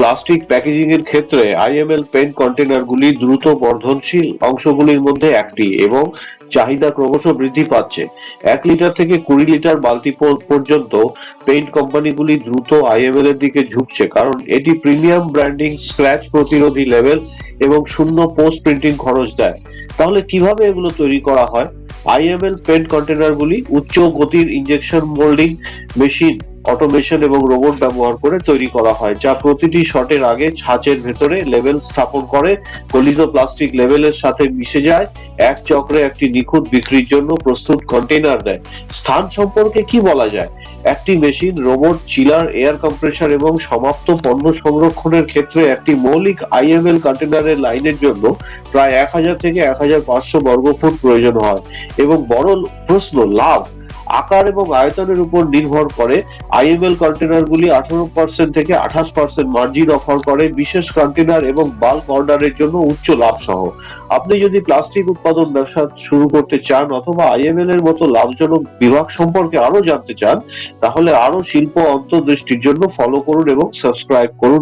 Plastic packaging এর ক্ষেত্রে IML pen কন্টেনারগুলি দ্রুত বর্ধনশীল অংশগুলির মধ্যে একটি এবং চাহিদা ক্রমশ বৃদ্ধি পাচ্ছে। এক লিটার থেকে কুড়ি লিটার বালতি পর্যন্ত পেইন্ট কোম্পানিগুলি দ্রুত আইএমএল এর দিকে ঝুঁকছে কারণ এটি প্রিমিয়াম ব্র্যান্ডিং, স্ক্র্যাচ প্রতিরোধী লেভেল এবং শূন্য পোস্ট প্রিন্টিং খরচ দেয়। তাহলে কীভাবে এগুলো তৈরি করা হয়? আইএমএল পেন্ট কন্টেনারগুলি উচ্চ গতির ইঞ্জেকশন মোল্ডিং মেশিন অটোমেশন এবং রোবট ব্যবহার করে তৈরি করা হয়, যা প্রতিটি শটের আগে ছাঁচের ভেতরে লেভেল স্থাপন করে। গলিত প্লাস্টিক লেভেলের সাথে মিশে যায়, এক চক্রে একটি নিখুঁত বিক্রির জন্য প্রস্তুত কন্টেইনার দেয়। স্থান সম্পর্কে কি বলা যায়? একটি machine, robot, chiller, air compressor এবং সমাপ্ত পণ্য সংরক্ষণের ক্ষেত্রে একটি মৌলিক আইএমএল কন্টেনারের লাইনের জন্য প্রায় এক হাজার থেকে এক হাজার পাঁচশো বর্গফুট প্রয়োজন হয়। এবং বড় প্রশ্ন, লাভ? আকার এবং আয়তনের উপর নির্ভর করে আইএমএল কন্টেনারগুলি আঠারো পার্সেন্ট থেকে আঠাশ পার্সেন্ট মার্জিন অফার করে। বিশেষ কন্টেনার এবং বাল্ক অর্ডারের জন্য উচ্চ লাভ সহ আপনি যদি প্লাস্টিক উৎপাদন ব্যবসা শুরু করতে চান অথবা আইএমএল এর মতো লাভজনক বিভাগ সম্পর্কে আরও জানতে চান, তাহলে আরও শিল্প অন্তর্দৃষ্টির জন্য ফলো করুন এবং সাবস্ক্রাইব করুন।